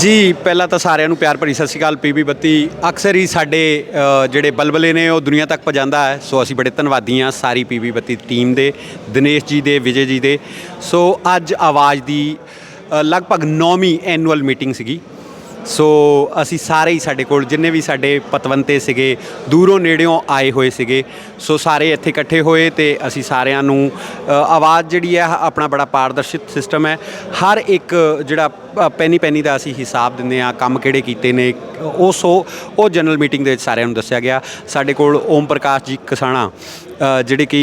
ਜੀ ਪਹਿਲਾਂ ਤਾਂ ਸਾਰਿਆਂ ਨੂੰ ਪਿਆਰ ਭਰੀ ਸਤਿ ਸ਼੍ਰੀ ਅਕਾਲ ਪੀਬੀ ਬੱਤੀ। ਅਕਸਰ ਹੀ ਸਾਡੇ ਅ, ਜਿਹੜੇ ਬਲਬਲੇ ਨੇ ਉਹ ਦੁਨੀਆ ਤੱਕ ਪਹੁੰਚਾਉਂਦਾ ਹੈ। ਸੋ ਅਸੀਂ ਬੜੇ ਧੰਨਵਾਦੀ ਹਾਂ ਸਾਰੀ ਪੀਬੀ ਬੱਤੀ ਟੀਮ ਦੇ ਦਿਨੇਸ਼ ਜੀ ਦੇ ਵਿਜੇ ਜੀ ਦੇ। ਸੋ ਅੱਜ ਆਵਾਜ਼ ਦੀ ਅ, ਲਗਭਗ 9ਵੀਂ ਐਨੂਅਲ ਮੀਟਿੰਗ ਸੀਗੀ। ਸੋ ਅਸੀਂ ਸਾਰੇ ਹੀ ਸਾਡੇ ਕੋਲ ਜਿੰਨੇ ਵੀ ਸਾਡੇ ਪਤਵੰਤੇ ਸੀਗੇ ਦੂਰੋਂ ਨੇੜਿਓਂ ਆਏ ਹੋਏ ਸੀਗੇ। ਸੋ ਸਾਰੇ ਇੱਥੇ ਇਕੱਠੇ ਹੋਏ ਤੇ ਅਸੀਂ ਸਾਰਿਆਂ ਨੂੰ ਅ, ਆਵਾਜ਼ ਜਿਹੜੀ ਹੈ ਆਪਣਾ ਬੜਾ ਪਾਰਦਰਸ਼ਿਤ ਸਿਸਟਮ ਹੈ। ਹਰ ਇੱਕ ਜਿਹੜਾ ਅ, ਪੈਨੀ ਪੈਨੀ ਦਾ ਅਸੀਂ ਹਿਸਾਬ ਦਿੰਦੇ ਆ ਕੰਮ ਕਿਹੜੇ ਕੀਤੇ ਨੇ ਉਹ ਸੋ ਉਹ ਜਨਰਲ ਮੀਟਿੰਗ ਦੇ ਵਿੱਚ ਸਾਰਿਆਂ ਨੂੰ ਦੱਸਿਆ ਗਿਆ। ਸਾਡੇ ਕੋਲ ਓਮ ਪ੍ਰਕਾਸ਼ ਜੀ ਕਸਾਣਾ ਅ, ਜਿਹੜੇ ਕਿ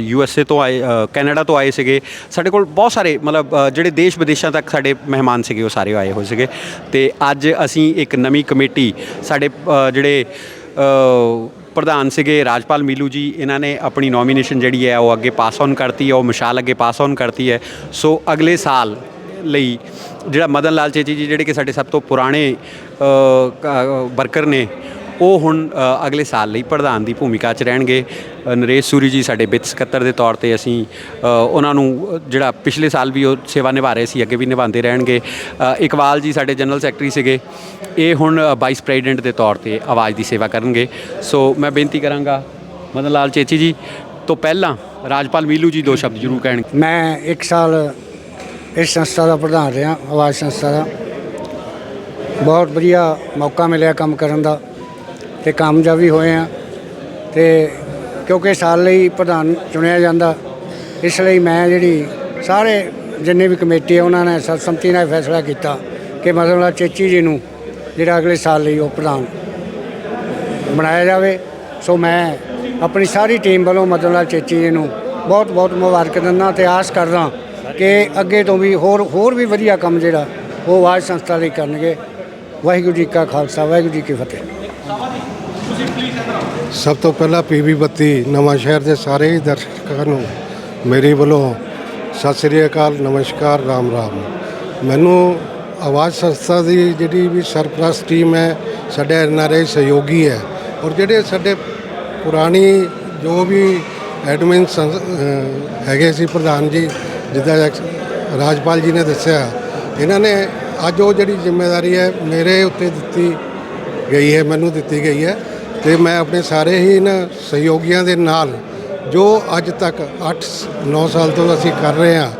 ਯੂ ਐਸ ਏ ਤੋਂ ਆਏ ਅ, ਕੈਨੇਡਾ ਤੋਂ ਆਏ ਸੀਗੇ। ਸਾਡੇ ਕੋਲ ਬਹੁਤ ਸਾਰੇ ਮਤਲਬ ਅ, ਜਿਹੜੇ ਦੇਸ਼ ਵਿਦੇਸ਼ਾਂ ਤੱਕ ਸਾਡੇ ਮਹਿਮਾਨ ਸੀਗੇ ਉਹ ਸਾਰੇ ਆਏ ਹੋਏ ਸੀਗੇ। ਤੇ ਅੱਜ ਅਸੀਂ ਇੱਕ ਨਵੀਂ ਕਮੇਟੀ ਸਾਡੇ ਅ, ਜਿਹੜੇ ਅ, ਪ੍ਰਧਾਨ ਸੀਗੇ ਰਾਜਪਾਲ ਮੀਲੂ ਜੀ ਇਹਨਾਂ ਨੇ ਆਪਣੀ ਨੋਮੀਨੇਸ਼ਨ ਜਿਹੜੀ ਹੈ ਉਹ ਅੱਗੇ ਪਾਸ ਔਨ ਕਰਤੀ ਹੈ ਉਹ ਮਿਸਾਲ ਅੱਗੇ ਪਾਸ ਔਨ ਕਰਤੀ ਹੈ। ਸੋ ਅਗਲੇ ਸਾਲ ਲਈ ਜਿਹੜਾ ਮਦਨ ਲਾਲ ਚੇਚੀ ਜੀ ਜਿਹੜੇ ਕਿ ਸਾਡੇ ਸਭ ਤੋਂ ਪੁਰਾਣੇ ਵਰਕਰ ਨੇ ਉਹ ਹੁਣ ਅਗਲੇ ਸਾਲ ਲਈ ਪ੍ਰਧਾਨ ਦੀ ਭੂਮਿਕਾ 'ਚ ਰਹਿਣਗੇ। ਨਰੇਸ਼ ਸੂਰੀ ਜੀ ਸਾਡੇ ਵਿੱਤ ਸਕੱਤਰ ਦੇ ਤੌਰ ਤੇ ਅਸੀਂ ਉਹਨਾਂ ਨੂੰ ਜਿਹੜਾ ਪਿਛਲੇ ਸਾਲ ਵੀ ਉਹ ਸੇਵਾ ਨਿਭਾ ਰਹੇ ਸੀ, ਅੱਗੇ ਵੀ ਨਿਭਾਉਂਦੇ ਰਹਿਣਗੇ। ਇਕਬਾਲ ਜੀ ਸਾਡੇ ਜਨਰਲ ਸੈਕਟਰੀ ਸੀਗੇ। ਇਹ ਹੁਣ ਵਾਈਸ ਪ੍ਰੈਜ਼ੀਡੈਂਟ ਦੇ ਤੌਰ ਤੇ ਆਵਾਜ਼ ਦੀ ਸੇਵਾ ਕਰਨਗੇ। ਸੋ ਮੈਂ ਬੇਨਤੀ ਕਰਾਂਗਾ ਮਦਨ ਲਾਲ ਚੇਚੀ ਜੀ, ਤੋਂ ਪਹਿਲਾਂ ਰਾਜਪਾਲ ਮੀਲੂ ਜੀ ਦੋ ਸ਼ਬਦ ਜ਼ਰੂਰ ਕਹਿਣਗੇ। ਮੈਂ ਇੱਕ ਸਾਲ ਇਸ ਸੰਸਥਾ ਦਾ ਪ੍ਰਧਾਨ ਰਿਹਾ, ਆਵਾਜ਼ ਸੰਸਥਾ ਦਾ। ਬਹੁਤ ਵਧੀਆ ਮੌਕਾ ਮਿਲਿਆ ਕੰਮ ਕਰਨ ਦਾ। ਤੇ ਕਾਮਯਾਬੀ ਹੋਏ ਆ ਤੇ ਕਿਉਂਕਿ ਸਾਲ ਲਈ ਪ੍ਰਧਾਨ ਚੁਣਿਆ ਜਾਂਦਾ। ਇਸ ਲਈ ਮੈਂ ਜਿਹੜੀ ਸਾਰੇ ਜਿੰਨੇ ਵੀ ਕਮੇਟੀ ਆ, ਉਹਨਾਂ ਨੇ ਸਰਬਸੰਮਤੀ ਨਾਲ ਫੈਸਲਾ ਕੀਤਾ ਕਿ ਮਤਲਬ ਚੇਚੀ ਜੀ ਨੂੰ ਜਿਹੜਾ ਅਗਲੇ ਸਾਲ ਲਈ ਉਹ ਪ੍ਰਧਾਨ ਬਣਾਇਆ ਜਾਵੇ। ਸੋ ਮੈਂ ਆਪਣੀ ਸਾਰੀ ਟੀਮ ਵੱਲੋਂ ਮਦਨ ਲਾਲ ਚੇਚੀ ਜੀ ਨੂੰ ਬਹੁਤ ਬਹੁਤ ਮੁਬਾਰਕ ਦਿੰਦਾ ਤੇ ਆਸ ਕਰਦਾ ਕਿ ਅੱਗੇ ਤੋਂ ਵੀ ਹੋਰ ਹੋਰ ਵੀ ਵਧੀਆ ਕੰਮ ਜਿਹੜਾ ਉਹ ਆਵਾਜ਼ ਸੰਸਥਾ ਲਈ ਕਰਨਗੇ। ਵਾਹਿਗੁਰੂ ਜੀ ਕਾ ਖਾਲਸਾ, ਵਾਹਿਗੁਰੂ ਜੀ ਕੀ ਫਤਿਹ। ਸਭ ਤੋਂ ਪਹਿਲਾਂ ਪੀਵੀ ਬੱਤੀ ਨਵਾਂ ਸ਼ਹਿਰ ਦੇ ਸਾਰੇ ਹੀ ਦਰਸ਼ਕਾਂ ਨੂੰ ਮੇਰੇ ਵੱਲੋਂ ਸਤਿ ਸ੍ਰੀ ਅਕਾਲ, ਨਮਸਕਾਰ, ਰਾਮ ਰਾਮ। ਮੈਨੂੰ ਆਵਾਜ਼ ਸੰਸਥਾ ਦੀ ਜਿਹੜੀ ਵੀ ਸਰਪ੍ਰਸਤ ਟੀਮ ਹੈ, ਸਾਡੇ ਐਨਆਰਆਈ ਸਹਿਯੋਗੀ ਹੈ, ਔਰ ਜਿਹੜੇ ਸਾਡੇ ਪੁਰਾਣੀ ਜੋ ਵੀ ਐਡਮਿਨ ਸੰਸ- ਹੈਗੇ ਸੀ ਪ੍ਰਧਾਨ ਜੀ, ਜਿੱਦਾਂ ਰਾਜਪਾਲ ਜੀ ਨੇ ਦੱਸਿਆ, ਇਹਨਾਂ ਨੇ ਅੱਜ ਉਹ ਜਿਹੜੀ ਜ਼ਿੰਮੇਵਾਰੀ ਹੈ, ਮੇਰੇ ਉੱਤੇ ਦਿੱਤੀ ਗਈ ਹੈ, ਮੈਨੂੰ ਦਿੱਤੀ ਗਈ ਹੈ। ਤੇ ਮੈਂ ਆਪਣੇ ਸਾਰੇ ਹੀ ਇਹਨਾਂ ਸਹਿਯੋਗੀਆਂ ਦੇ ਨਾਲ ਜੋ ਅੱਜ ਤੱਕ 8-9 ਸਾਲ ਤੋਂ ਅਸੀਂ ਕਰ ਰਹੇ ਹਾਂ,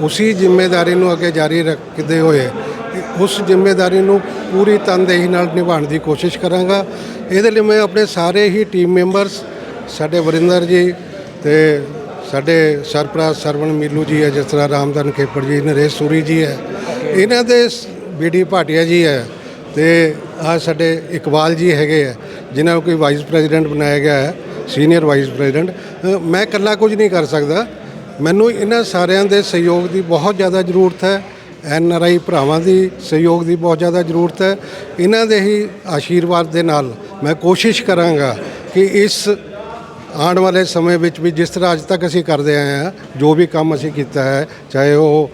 ਉਸੇ ਜ਼ਿੰਮੇਵਾਰੀ ਨੂੰ ਅੱਗੇ ਜਾਰੀ ਰੱਖਦੇ ਹੋਏ, ਉਸ ਜ਼ਿੰਮੇਵਾਰੀ ਨੂੰ ਪੂਰੀ ਤਨਦੇਹੀ ਨਾਲ ਨਿਭਾਉਣ ਦੀ ਕੋਸ਼ਿਸ਼ ਕਰਾਂਗਾ। ਇਹਦੇ ਲਈ ਮੈਂ ਆਪਣੇ ਸਾਰੇ ਹੀ ਟੀਮ ਮੈਂਬਰਸ ਸਾਡੇ ਵਰਿੰਦਰ ਜੀ ਤੇ ਸਾਡੇ ਸਰਪ੍ਰਸਤ ਸਰਵਣ ਮੀਲੂ ਜੀ ਹੈ, ਜਿਸ ਤਰ੍ਹਾਂ ਰਾਮਧਨ ਖੇਪੜ ਜੀ, ਨਰੇਸ਼ ਸੂਰੀ ਜੀ ਹੈ, ਇਹਨਾਂ ਦੇ ਬੀਡੀ ਭਾਟੀਆ ਜੀ ਹੈ ਤੇ ਆ ਸਾਡੇ ਇਕਬਾਲ ਜੀ ਹੈਗੇ ਆ, ਜਿਨ੍ਹਾਂ ਨੂੰ ਕੋਈ ਵਾਈਸ ਪ੍ਰੈਜ਼ੀਡੈਂਟ ਬਣਾਇਆ ਗਿਆ ਹੈ ਸੀਨੀਅਰ ਵਾਈਸ ਪ੍ਰੈਜ਼ੀਡੈਂਟ ਮੈਂ ਇਕੱਲਾ ਕੁਝ ਨਹੀਂ ਕਰ ਸਕਦਾ। ਮੈਨੂੰ ਇਹਨਾਂ ਸਾਰਿਆਂ ਦੇ ਸਹਿਯੋਗ ਦੀ ਬਹੁਤ ਜ਼ਿਆਦਾ ਜ਼ਰੂਰਤ ਹੈ। ਐਨ ਆਰ ਆਈ ਭਰਾਵਾਂ ਦੀ ਸਹਿਯੋਗ ਦੀ ਬਹੁਤ ਜ਼ਿਆਦਾ ਜ਼ਰੂਰਤ ਹੈ। ਇਹਨਾਂ ਦੇ ਹੀ ਆਸ਼ੀਰਵਾਦ ਦੇ ਨਾਲ ਮੈਂ ਕੋਸ਼ਿਸ਼ ਕਰਾਂਗਾ ਕਿ ਇਸ ਆਉਣ ਵਾਲੇ ਸਮੇਂ ਵਿੱਚ ਵੀ ਜਿਸ ਤਰ੍ਹਾਂ ਅੱਜ ਤੱਕ ਅਸੀਂ ਕਰਦੇ ਆਏ ਹਾਂ, ਜੋ ਵੀ ਕੰਮ ਅਸੀਂ ਕੀਤਾ ਹੈ, ਚਾਹੇ ਉਹ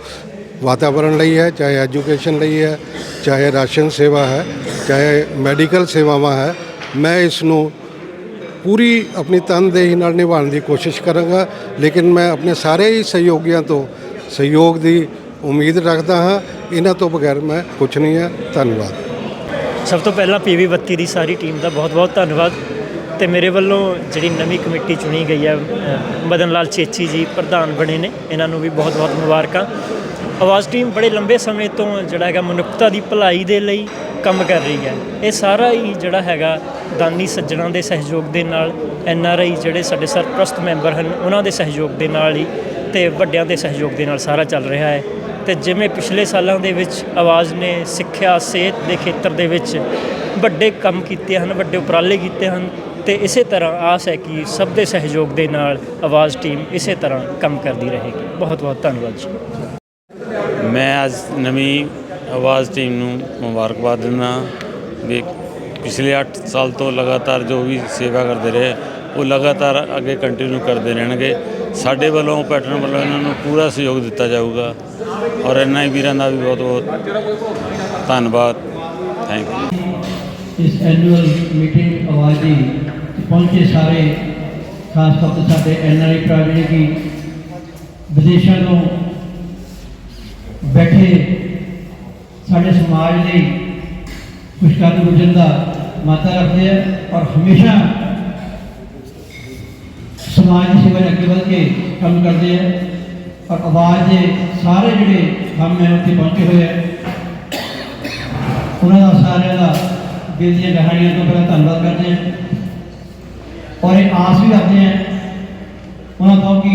ਵਾਤਾਵਰਣ ਲਈ ਹੈ, ਚਾਹੇ ਐਜੂਕੇਸ਼ਨ ਲਈ ਹੈ, ਚਾਹੇ ਰਾਸ਼ਨ ਸੇਵਾ ਹੈ, ਚਾਹੇ ਮੈਡੀਕਲ ਸੇਵਾਵਾਂ ਹੈ, ਮੈਂ ਇਸ ਨੂੰ ਪੂਰੀ ਆਪਣੀ ਤਨਦੇਹੀ ਨਾਲ ਨਿਭਾਉਣ ਦੀ ਕੋਸ਼ਿਸ਼ ਕਰਾਂਗਾ। ਲੇਕਿਨ ਮੈਂ ਆਪਣੇ ਸਾਰੇ ਹੀ ਸਹਿਯੋਗੀਆਂ ਤੋਂ ਸਹਿਯੋਗ ਦੀ ਉਮੀਦ ਰੱਖਦਾ ਹਾਂ। ਇਹਨਾਂ ਤੋਂ ਬਗੈਰ ਮੈਂ ਕੁਝ ਨਹੀਂ ਹੈ। ਧੰਨਵਾਦ। ਸਭ ਤੋਂ ਪਹਿਲਾਂ ਪੀਵੀ 32 ਦੀ ਸਾਰੀ ਟੀਮ ਦਾ ਬਹੁਤ-ਬਹੁਤ ਧੰਨਵਾਦ। ਤੇ ਮੇਰੇ ਵੱਲੋਂ ਜਿਹੜੀ ਨਵੀਂ ਕਮੇਟੀ ਚੁਣੀ ਗਈ ਹੈ ਮਦਨ ਲਾਲ ਚੇਚੀ ਜੀ ਪ੍ਰਧਾਨ ਬਣੇ ਨੇ। ਇਹਨਾਂ ਨੂੰ ਵੀ ਬਹੁਤ-ਬਹੁਤ ਮੁਬਾਰਕਾਂ। ਆਵਾਜ਼ ਟੀਮ ਬੜੇ ਲੰਬੇ ਸਮੇਂ ਤੋਂ ਜਿਹੜਾ ਹੈਗਾ ਮਨੁੱਖਤਾ ਦੀ ਭਲਾਈ ਦੇ ਲਈ ਕੰਮ ਕਰ ਰਹੀ ਹੈ। ਇਹ ਸਾਰਾ ਹੀ ਜਿਹੜਾ ਹੈਗਾ ਦਾਨੀ ਸੱਜਣਾ ਦੇ ਸਹਿਯੋਗ ਦੇ ਨਾਲ, ਐਨ ਆਰ ਆਈ ਜਿਹੜੇ ਸਾਡੇ ਸਰਪ੍ਰਸਤ ਮੈਂਬਰ ਹਨ, ਉਹਨਾਂ ਦੇ ਸਹਿਯੋਗ ਦੇ ਨਾਲ ਹੀ ਤੇ ਵੱਡਿਆਂ ਦੇ ਸਹਿਯੋਗ ਦੇ ਨਾਲ ਸਾਰਾ ਚੱਲ ਰਿਹਾ ਹੈ। ਤੇ ਜਿਵੇਂ ਪਿਛਲੇ ਸਾਲਾਂ ਦੇ ਵਿੱਚ ਆਵਾਜ਼ ਨੇ ਸਿੱਖਿਆ, ਸਿਹਤ ਦੇ ਖੇਤਰ ਦੇ ਵਿੱਚ ਵੱਡੇ ਕੰਮ ਕੀਤੇ ਹਨ, ਵੱਡੇ ਉਪਰਾਲੇ ਕੀਤੇ ਹਨ ਤੇ ਇਸੇ ਤਰ੍ਹਾਂ ਆਸ ਹੈ ਕਿ ਸਭ ਦੇ ਸਹਿਯੋਗ ਦੇ ਨਾਲ ਆਵਾਜ਼ ਟੀਮ ਇਸੇ ਤਰ੍ਹਾਂ ਕੰਮ ਕਰਦੀ ਰਹੇਗੀ। ਬਹੁਤ ਬਹੁਤ ਧੰਨਵਾਦ ਜੀ। ਮੈਂ ਅੱਜ ਨਵੀਂ ਆਵਾਜ਼ ਟੀਮ ਨੂੰ ਮੁਬਾਰਕਬਾਦ ਦਿੰਦਾ ਵੀ ਪਿਛਲੇ 8 ਸਾਲ ਤੋਂ ਲਗਾਤਾਰ ਜੋ ਵੀ ਸੇਵਾ ਕਰਦੇ ਰਹੇ, ਉਹ ਲਗਾਤਾਰ ਅੱਗੇ ਕੰਟੀਨਿਊ ਕਰਦੇ ਰਹਿਣਗੇ। ਸਾਡੇ ਵੱਲੋਂ, ਪੈਟਰਨ ਵੱਲੋਂ ਇਹਨਾਂ ਨੂੰ ਪੂਰਾ ਸਹਿਯੋਗ ਦਿੱਤਾ ਜਾਊਗਾ। ਔਰ ਇਹਨਾਂ ਹੀ ਵੀਰਾਂ ਦਾ ਵੀ ਬਹੁਤ ਬਹੁਤ ਧੰਨਵਾਦ। ਥੈਂਕ ਯੂ ਇਸ ਐਨੂਅਲ ਮੀਟਿੰਗ ਆਵਾਜ਼ ਪਹੁੰਚੇ ਸਾਰੇ, ਖਾਸ ਤੌਰ ਤੇ ਸਾਡੇ ਐਨਆਰਆਈ ਭਰਾ ਜਿਹੜੇ ਕਿ ਵਿਦੇਸ਼ਾਂ ਤੋਂ ਬੈਠੇ ਸਾਡੇ ਸਮਾਜ ਲਈ ਕੁਝ ਕਰਨ ਗੁਜ਼ਰਨ ਦਾ ਮਾਤਾ ਰੱਖਦੇ ਆ ਔਰ ਹਮੇਸ਼ਾ ਸਮਾਜ ਦੀ ਸੇਵਾ 'ਚ ਅੱਗੇ ਵਧ ਕੇ ਕੰਮ ਕਰਦੇ ਆ ਔਰ ਆਵਾਜ਼ ਦੇ ਸਾਰੇ ਜਿਹੜੇ ਕੰਮ ਹੈ ਉੱਥੇ ਪਹੁੰਚੇ ਹੋਏ ਆ ਉਹਨਾਂ ਦਾ ਸਾਰਿਆਂ ਦਾ ਦਿਲ ਦੀਆਂ ਗਹਿਰਾਈਆਂ ਤੋਂ ਬੜਾ ਧੰਨਵਾਦ ਕਰਦੇ ਹਾਂ ਔਰ ਇਹ ਆਸ ਵੀ ਰੱਖਦੇ ਹਾਂ ਉਹਨਾਂ ਤੋਂ ਕਿ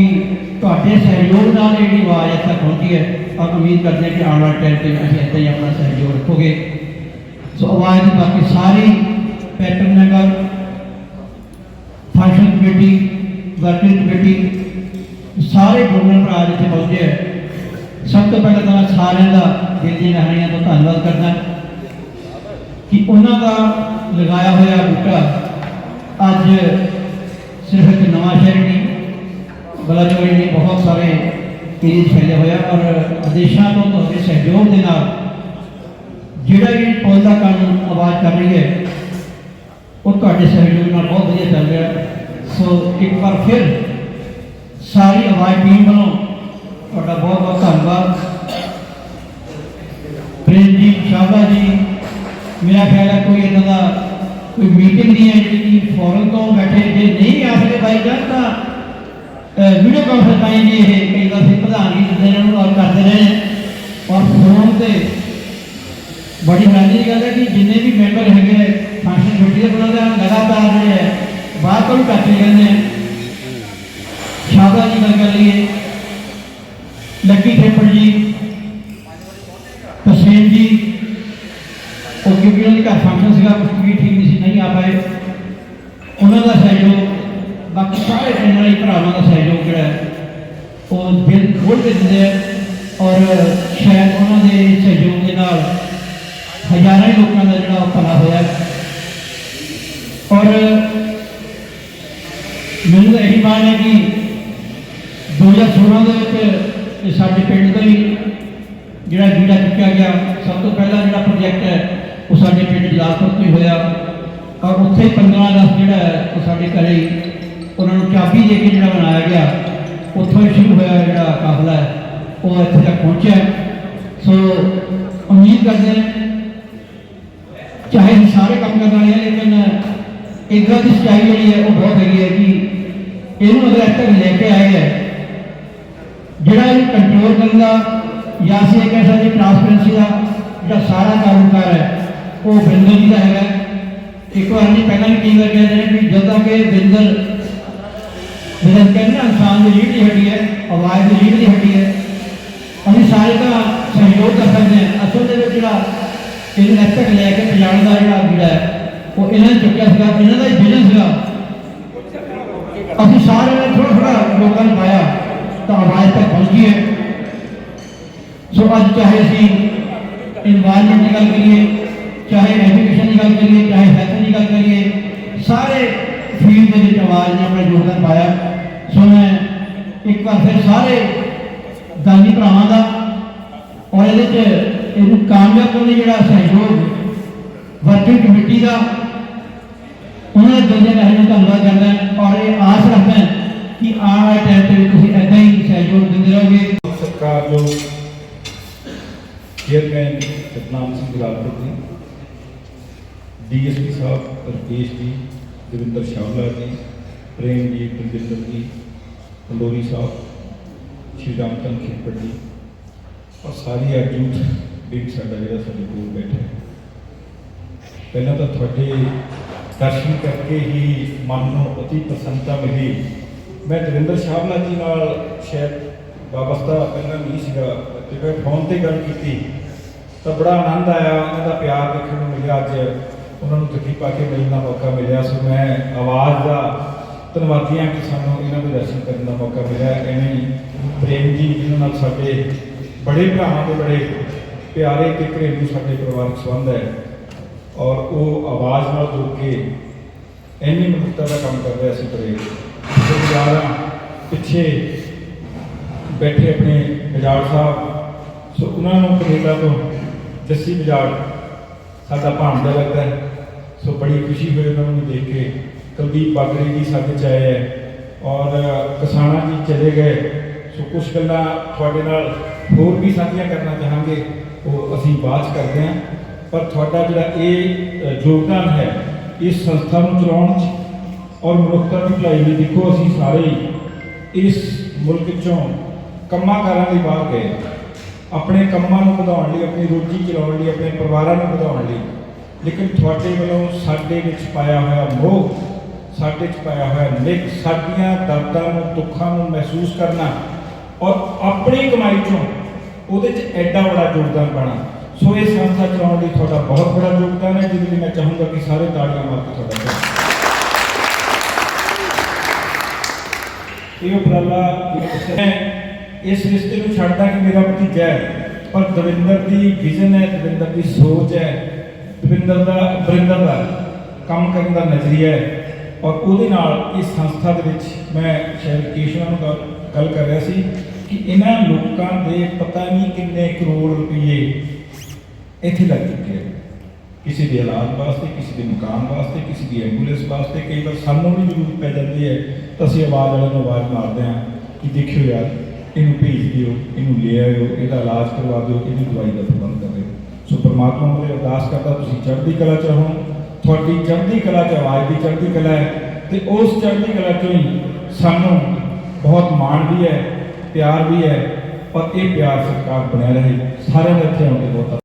ਤੁਹਾਡੇ ਸਹਿਯੋਗ ਨਾਲ ਇਹ ਜਿਹੜੀ ਆਵਾਜ਼ ਇੱਥੇ ਤੱਕ ਪਹੁੰਚੀ ਹੈ ਔਰ ਉਮੀਦ ਕਰਦੇ ਹਾਂ ਕਿ ਆਉਣ ਵਾਲੇ ਟਾਈਮ ਤੇ ਵੀ ਅਸੀਂ ਇੱਦਾਂ ਹੀ ਆਪਣਾ ਸਹਿਯੋਗ ਰੱਖੋਗੇ। ਸੋ ਆਵਾਜ਼ ਦੀ ਬਾਕੀ ਸਾਰੀ ਪੈਟਰਨ ਨਗਰ ਫੰਕਸ਼ਨ ਕਮੇਟੀ ਵਰਕਿੰਗ ਕਮੇਟੀ ਸਾਰੇ ਗੁਰਮਨ ਭਰਾ ਜਿੱਥੇ ਪਹੁੰਚੇ ਹੈ, ਸਭ ਤੋਂ ਪਹਿਲਾਂ ਤਾਂ ਮੈਂ ਸਾਰਿਆਂ ਦਾ ਦਿਲ ਦੀਆਂ ਗਹਿਰਾਈਆਂ ਤੋਂ ਧੰਨਵਾਦ ਕਰਦਾ ਕਿ ਉਹਨਾਂ ਦਾ ਲਗਾਇਆ ਹੋਇਆ ਬੂਟਾ ਅੱਜ ਸਿਰਫ ਇੱਕ ਨਵਾਂ ਸ਼ਹਿਰ ਨਹੀਂ ਬਲਾਚੌਰ ਨੇ ਬਹੁਤ ਸਾਰੇ ਏਰੀਏ 'ਚ ਹੋਇਆ ਔਰ ਆਦੇਸ਼ਾਂ ਤੋਂ ਤੁਹਾਡੇ ਸਹਿਯੋਗ ਦੇ ਨਾਲ ਜਿਹੜਾ ਵੀ ਪੁੱਲ ਦਾ ਕੰਮ ਆਵਾਜ਼ ਕਰ ਰਹੀ ਹੈ, ਉਹ ਤੁਹਾਡੇ ਸਹਿਯੋਗ ਨਾਲ ਬਹੁਤ ਵਧੀਆ ਚੱਲ ਰਿਹਾ। ਸੋ ਇੱਕ ਵਾਰ ਫਿਰ ਸਾਰੀ ਆਵਾਜ਼ ਟੀਮ ਵੱਲੋਂ ਤੁਹਾਡਾ ਬਹੁਤ ਬਹੁਤ ਧੰਨਵਾਦ। ਪ੍ਰੇਮ ਜੀ ਸ਼ਾਬਾ ਜੀ, ਮੇਰਾ ਖਿਆਲ ਹੈ ਕੋਈ ਇਹਨਾਂ ਦਾ ਕੋਈ ਮੀਟਿੰਗ ਨਹੀਂ ਹੈ ਜਿਹੜੀ ਫੋਰਨ ਤੋਂ ਬੈਠੇ ਜੇ ਨਹੀਂ ਆ ਸਕਦੇ ਬਾਈ ਜਾਨ ਤਾਂ ਵੀਡੀਓ ਕਾਨਫਰੰਸ ਆਈ ਜੀ ਇਹ, ਕਈ ਵਾਰ ਫਿਰ ਪ੍ਰਧਾਨਗੀ ਦਿੰਦੇ ਨੇ, ਉਹਨੂੰ ਔਰ ਕਰਦੇ ਰਹੇ ਔਰ ਫੋਨ ਤੇ ਬੜੀ ਹੈਰਾਨੀ ਦੀ ਗੱਲ ਹੈ ਕਿ ਜਿੰਨੇ ਵੀ ਮੈਂਬਰ ਹੈਗੇ ਫੰਕਸ਼ਨ ਕਮੇਟੀ ਦੇ ਉਹਨਾਂ ਦਾ ਲਗਾਤਾਰ ਜਿਹੜੇ ਹੈ, ਬਾਹਰ ਤੋਂ ਵੀ ਕੱਟ ਜਾਂਦੇ ਨੇ। ਸ਼ਾਬਾ ਜੀ, ਗੱਲ ਕਰ ਲਈਏ। ਲੱਕੀ ਠੇਪੜ ਜੀ ਤਸਵੀਰ ਜੀ, ਉਹ ਕਿਉਂਕਿ ਉਹਨਾਂ ਦੇ ਘਰ ਫੰਕਸ਼ਨ ਸੀਗਾ ਕੁਝ ਵੀ ਠੀਕ ਨਹੀਂ ਸੀ, ਨਹੀਂ ਆ ਪਾਏ। ਉਹਨਾਂ ਦਾ ਸਹਿਯੋਗ ਬਾਕੀ ਸਾਰੇ ਐਨਆਰਆਈ ਭਰਾਵਾਂ ਦਾ ਸਹਿਯੋਗ ਜਿਹੜਾ ਉਹ ਦਿਲ ਖੋਲ ਕੇ ਦਿੰਦੇ ਆ ਔਰ ਸ਼ਾਇਦ ਉਹਨਾਂ ਦੇ ਸਹਿਯੋਗ ਦੇ ਨਾਲ ਹਜ਼ਾਰਾਂ ਲੋਕਾਂ ਦਾ ਜਿਹੜਾ ਉਹ ਭਲਾ ਹੋਇਆ ਔਰ ਮੈਨੂੰ ਤਾਂ ਇਹੀ ਮਾਣ ਹੈ ਕਿ 2016 ਦੇ ਵਿੱਚ ਸਾਡੇ ਪਿੰਡ ਦਾ ਹੀ ਜਿਹੜਾ ਜਿਹੜਾ ਚੁੱਕਿਆ ਗਿਆ ਸਭ ਤੋਂ ਪਹਿਲਾ ਜਿਹੜਾ ਪ੍ਰੋਜੈਕਟ ਹੈ ਉਹ ਸਾਡੇ ਪਿੰਡ ਜਲਾਲਪੁਰ ਤੋਂ ਹੀ ਹੋਇਆ ਔਰ ਉੱਥੇ ਹੀ 15 ਅਗਸਤ ਜਿਹੜਾ ਹੈ ਉਹ ਸਾਡੇ ਘਰੇ ਉਹਨਾਂ ਨੂੰ ਚਾਬੀ ਦੇ ਕੇ ਜਿਹੜਾ ਬਣਾਇਆ ਗਿਆ ਉੱਥੋਂ ਹੀ ਸ਼ੁਰੂ ਹੋਇਆ ਜਿਹੜਾ ਕਾਫਲਾ ਹੈ ਉਹ ਇੱਥੇ ਤੱਕ ਪਹੁੰਚਿਆ ਸੋ ਉਮੀਦ ਕਰਦੇ ਹਾਂ ਚਾਹੇ ਅਸੀਂ ਸਾਰੇ ਕੰਮ ਕਰਨ ਵਾਲੇ ਹਾਂ ਲੇਕਿਨ ਇੱਕ ਗੱਲ ਦੀ ਸੱਚਾਈ ਜਿਹੜੀ ਹੈ ਉਹ ਬਹੁਤ ਹੈਗੀ ਹੈ ਕਿ ਇਹਨੂੰ ਅਗਰ ਇੱਥੇ ਤੱਕ ਲੈ ਕੇ ਆਏ ਹੈ ਜਿਹੜਾ ਇਹ ਕੰਟਰੋਲ ਕਰਨ ਦਾ ਜਾਂ ਅਸੀਂ ਇਹ ਕਹਿ ਸਕਦੇ ਟ੍ਰਾਂਸਪੇਰੈਂਸੀ ਦਾ ਜਿਹੜਾ ਸਾਰਾ ਕਾਰੋਬਾਰ ਹੈ ਉਹ ਬਿੰਦਰ ਜੀ ਦਾ ਹੈਗਾ ਇੱਕ ਵਾਰ ਨਹੀਂ ਪਹਿਲਾਂ ਵੀ ਕਈ ਵਾਰ ਕਹਿੰਦੇ ਨੇ ਕਿ ਜਦੋਂ ਕਿ ਬਿੰਦਰ ਬਿੰਦਰ ਕਹਿੰਦੇ ਨਾ ਇਨਸਾਨ ਦੀ ਰੀੜ ਦੀ ਹੱਡੀ ਹੈ ਆਵਾਜ਼ ਦੀ ਰੀੜ ਦੀ ਹੱਡੀ ਹੈ ਅਸੀਂ ਸਾਰੇ ਦਾ ਸਹਿਯੋਗ ਕਰ ਸਕਦੇ ਹਾਂ ਅਸਲ ਦੇ ਵਿੱਚ ਜਿਹੜਾ ਇਹਨੂੰ ਇੱਥੇ ਤੱਕ ਲੈ ਕੇ ਪਹੁੰਚਾਉਣ ਦਾ ਜਿਹੜਾ ਜਿਹੜਾ ਹੈ ਉਹ ਇਹਨਾਂ ਨੇ ਚੁੱਕਿਆ ਸੀਗਾ ਇਹਨਾਂ ਦਾ ਹੀ ਵਿਜ਼ਨ ਸੀਗਾ ਅਸੀਂ ਸਾਰਿਆਂ ਨੇ ਥੋੜਾ ਥੋੜਾ ਲੋਕਾਂ ਨੂੰ ਪਾਇਆ ਤਾਂ ਆਵਾਜ਼ ਤੱਕ ਪਹੁੰਚੀ ਹੈ ਸੋ ਅੱਜ ਚਾਹੇ ਅਸੀਂ ਇਨਵਾਇਰਨਮੈਂਟ ਦੀ ਗੱਲ ਕਰੀਏ ਚਾਹੇ ਐਜੂਕੇਸ਼ਨ ਦੀ ਗੱਲ ਕਰੀਏ ਚਾਹੇ ਹੈਲਥ ਦੀ ਗੱਲ ਕਰੀਏ ਸਾਰੇ ਫੀਲਡ ਦੇ ਵਿੱਚ ਆਵਾਜ਼ ਨੇ ਆਪਣਾ ਯੋਗਦਾਨ ਪਾਇਆ ਸੋ ਮੈਂ ਇੱਕ ਵਾਰ ਫਿਰ ਸਾਰੇ ਦਾਨੀ ਭਰਾਵਾਂ ਦਾ ਔਰ ਇਹਦੇ 'ਚ ਇਹਨੂੰ ਕਾਮਯਾਬ ਕਰਨ ਲਈ ਜਿਹੜਾ ਸਹਿਯੋਗ ਵਰਕਿੰਗ ਕਮੇਟੀ ਦਾ, ਉਹਨਾਂ ਦੇ ਦਿਲ ਦੇ ਨੂੰ ਧੰਨਵਾਦ ਕਰਦਾ ਹਾਂ ਔਰ ਇਹ ਆਸ ਰੱਖਦਾ ਹਾਂ ਕਿ ਆਉਣ ਵਾਲੇ ਟਾਈਮ ਤੇ ਵੀ ਤੁਸੀਂ ਏਦਾਂ ਹੀ ਸਹਿਯੋਗ ਦਿੰਦੇ ਰਹੋਗੇ। ਸਰਕਾਰ ਜੋ ਚੇਅਰਮੈਨ ਸਤਨਾਮ ਸਿੰਘ ਗੁਲਾਬਪੁਰ ਜੀ ਡੀਐਸਪੀ ਸਾਹਿਬ ਰਕੇਸ਼ ਜੀ, ਦਵਿੰਦਰ ਸ਼ਾਵਲਾ ਜੀ, ਪ੍ਰੇਮ ਜੀ ਪ੍ਰਜਿੰਦਰ ਜੀ ਪੰਡੋਰੀ ਸਾਹਿਬ, ਸ਼੍ਰੀ ਰਾਮ ਚੰਦ ਖੇਪੜ ਜੀ, ਔਰ ਸਾਰੀ ਅਰਜੂਟ ਵੀ ਸਾਡਾ ਜਿਹੜਾ ਸਾਡੇ ਕੋਲ ਬੈਠਾ ਹੈ। ਪਹਿਲਾਂ ਤਾਂ ਤੁਹਾਡੇ ਦਰਸ਼ਨ ਕਰਕੇ ਹੀ ਮਨ ਨੂੰ ਅਤੀ ਪ੍ਰਸੰਨਤਾ ਮਿਲੀ। ਮੈਂ ਦਵਿੰਦਰ ਸ਼ਾਵਲਾ ਜੀ ਨਾਲ ਸ਼ਾਇਦ ਵਾਬਸਤਾ ਪਹਿਲਾਂ ਨਹੀਂ ਸੀਗਾ, ਤੇ ਮੈਂ ਫੋਨ ਤੇ ਗੱਲ ਕੀਤੀ, ਤਾਂ ਬੜਾ ਆਨੰਦ ਆਇਆ, ਉਹਨਾਂ ਦਾ ਪਿਆਰ ਦੇਖਣ ਨੂੰ ਮਿਲਿਆ ਅੱਜ। ਉਹਨਾਂ ਨੂੰ ਤਕਲੀਫ ਪਾ ਕੇ ਮਿਲਣ ਦਾ ਮੌਕਾ ਮਿਲਿਆ, ਸੋ ਮੈਂ ਆਵਾਜ਼ ਦਾ ਧੰਨਵਾਦੀ ਹਾਂ ਕਿ ਸਾਨੂੰ ਇਹਨਾਂ ਦੇ ਦਰਸ਼ਨ ਕਰਨ ਦਾ ਮੌਕਾ ਮਿਲਿਆ। ਐਵੇਂ ਹੀ ਪ੍ਰੇਮ ਜੀ ਜਿਨ੍ਹਾਂ ਨਾਲ ਸਾਡੇ ਬੜੇ ਭਰਾਵਾਂ ਦੇ ਬੜੇ ਪਿਆਰੇ ਤੇ ਘਰੇਲੂ ਸਾਡੇ ਪਰਿਵਾਰਕ ਸੰਬੰਧ ਹੈ, ਔਰ ਉਹ ਆਵਾਜ਼ ਨਾਲ ਜੁੜ ਕੇ ਇੰਨੀ ਮਨੁੱਖਤਾ ਦਾ ਕੰਮ ਕਰ ਰਿਹਾ ਸੀ ਬੜੇ ਗੁਜ਼ਾਰਾਂ ਪਿੱਛੇ ਬੈਠੇ ਆਪਣੇ ਬਜਾੜ ਸਾਹਿਬ। ਸੋ ਉਹਨਾਂ ਨੂੰ ਕੈਨੇਡਾ ਤੋਂ ਜੱਸੀ ਬਜਾੜ ਸਾਡਾ ਭਾਂਡਾ ਲੱਗਦਾ ਹੈ। ਸੋ ਬੜੀ ਖੁਸ਼ੀ ਹੋਈ ਉਹਨਾਂ ਨੂੰ ਦੇਖ ਕੇ। ਕੁਲਦੀਪ ਬਾਗੜੀ ਜੀ ਸਾਡੇ ਚ ਆਏ ਹੈ ਔਰ ਕਿਸਾਨਾਂ ਜੀ ਚਲੇ ਗਏ। ਸੋ ਕੁਝ ਗੱਲਾਂ ਤੁਹਾਡੇ ਨਾਲ ਹੋਰ ਵੀ ਸਾਂਝੀਆਂ ਕਰਨਾ ਚਾਹਾਂਗੇ, ਉਹ ਅਸੀਂ ਬਾਅਦ 'ਚ ਕਰਦੇ ਹਾਂ। ਪਰ ਤੁਹਾਡਾ ਜਿਹੜਾ ਇਹ ਯੋਗਦਾਨ ਹੈ, ਇਸ ਸੰਸਥਾ ਨੂੰ ਚਲਾਉਣ 'ਚ ਔਰ ਮਨੁੱਖਤਾ ਦੀ ਭਲਾਈ ਲਈ ਦੇਖੋ ਅਸੀਂ ਸਾਰੇ ਇਸ ਮੁਲਕ 'ਚੋਂ ਕੰਮਾਂ ਕਾਰਾਂ ਲਈ ਬਾਹਰ ਗਏ। ਆਪਣੇ ਕੰਮਾਂ ਨੂੰ ਵਧਾਉਣ ਲਈ, ਆਪਣੀ ਰੋਜੀ ਚਲਾਉਣ ਲਈ, ਆਪਣੇ ਪਰਿਵਾਰਾਂ ਨੂੰ ਵਧਾਉਣ ਲਈ। ਲੇਕਿਨ ਤੁਹਾਡੇ ਵੱਲੋਂ ਸਾਡੇ ਵਿੱਚ ਪਾਇਆ ਹੋਇਆ ਮੋਹ ਸਾਡੇ 'ਚ ਪਾਇਆ ਹੋਇਆ ਨਿੱਕ ਸਾਡੀਆਂ ਦਰਦਾਂ ਨੂੰ, ਦੁੱਖਾਂ ਨੂੰ ਮਹਿਸੂਸ ਕਰਨਾ ਔਰ ਆਪਣੀ ਕਮਾਈ 'ਚੋਂ ਉਹਦੇ 'ਚ ਐਡਾ ਬੜਾ ਯੋਗਦਾਨ ਪਾਣਾ ਸੋ ਇਹ ਸੰਸਥਾ ਚਲਾਉਣ ਲਈ ਤੁਹਾਡਾ ਬਹੁਤ ਬੜਾ ਯੋਗਦਾਨ ਹੈ, ਜਿਹਦੇ ਲਈ ਮੈਂ ਚਾਹੂੰਗਾ ਕਿ ਸਾਰੇ ਤਾੜੀਆਂ ਮਾਰ ਕੇ ਤੁਹਾਡਾ ਇਹ ਉਪਰਾਲਾ ਮੈਂ ਇਸ ਰਿਸ਼ਤੇ ਨੂੰ ਛੱਡਦਾ ਕਿ ਮੇਰਾ ਭਤੀਜਾ ਹੈ, ਪਰ ਦਵਿੰਦਰ ਦੀ ਵਿਜ਼ਨ ਹੈ, ਦਵਿੰਦਰ ਦੀ ਸੋਚ ਹੈ, ਦਵਿੰਦਰ ਦਾ ਬਰਿੰਦਰ ਦਾ ਕੰਮ ਕਰਨ ਦਾ ਨਜ਼ਰੀਆ ਹੈ। ਔਰ ਉਹਦੇ ਨਾਲ ਇਸ ਸੰਸਥਾ ਦੇ ਵਿੱਚ ਮੈਂ ਸ਼ਾਇਦ ਕੇਸ਼ਵ ਨੂੰ ਗੱਲ- ਗੱਲ ਕਰ ਰਿਹਾ ਸੀ ਕਿ ਇਹਨਾਂ ਲੋਕਾਂ ਦੇ ਪਤਾ ਨਹੀਂ ਕਿੰਨੇ ਕਰੋੜ ਰੁਪਏ ਇੱਥੇ ਲੱਗ ਚੁੱਕੇ ਆ। ਕਿਸੇ ਦੇ ਇਲਾਜ ਵਾਸਤੇ, ਕਿਸੇ ਦੇ ਮਕਾਨ ਵਾਸਤੇ, ਕਿਸੇ ਦੀ ਐਂਬੂਲੈਂਸ ਵਾਸਤੇ ਕਈ ਵਾਰ ਸਾਨੂੰ ਵੀ ਜ਼ਰੂਰਤ ਪੈ ਜਾਂਦੀ ਹੈ। ਤਾਂ ਅਸੀਂ ਆਵਾਜ਼ ਵਾਲਿਆਂ ਨੂੰ ਆਵਾਜ਼ ਮਾਰਦੇ ਹਾਂ ਕਿ ਦੇਖਿਓ ਯਾਰ, ਇਹਨੂੰ ਭੇਜ ਦਿਓ, ਇਹਨੂੰ ਲੈ ਆਇਓ, ਇਹਦਾ ਇਲਾਜ ਕਰਵਾ ਦਿਓ, ਇਹਦੀ ਦਵਾਈ ਦਾ ਪ੍ਰਬੰਧ ਕਰਿਓ। ਸੋ ਪਰਮਾਤਮਾ ਮੁਰੇ ਅਰਦਾਸ ਕਰਦਾ, ਤੁਸੀਂ ਚੜ੍ਹਦੀ ਕਲਾ ਚ ਰਹੋ। ਤੁਹਾਡੀ ਚੜ੍ਹਦੀ ਕਲਾ ਚ ਆਵਾਜ਼ ਦੀ ਚੜ੍ਹਦੀ ਕਲਾ ਹੈ ਤੇ ਉਸ ਚੜ੍ਹਦੀ ਕਲਾ ਚੋਂ ਹੀ ਸਾਨੂੰ ਬਹੁਤ ਮਾਣ ਵੀ ਹੈ, ਪਿਆਰ ਵੀ ਹੈ, ਪਰ ਇਹ ਪਿਆਰ ਸਰਕਾਰ ਬਣਿਆ ਰਹੇ, ਸਾਰਿਆਂ ਦੇ ਇੱਥੇ ਆਉਣ ਤੇ ਬਹੁਤ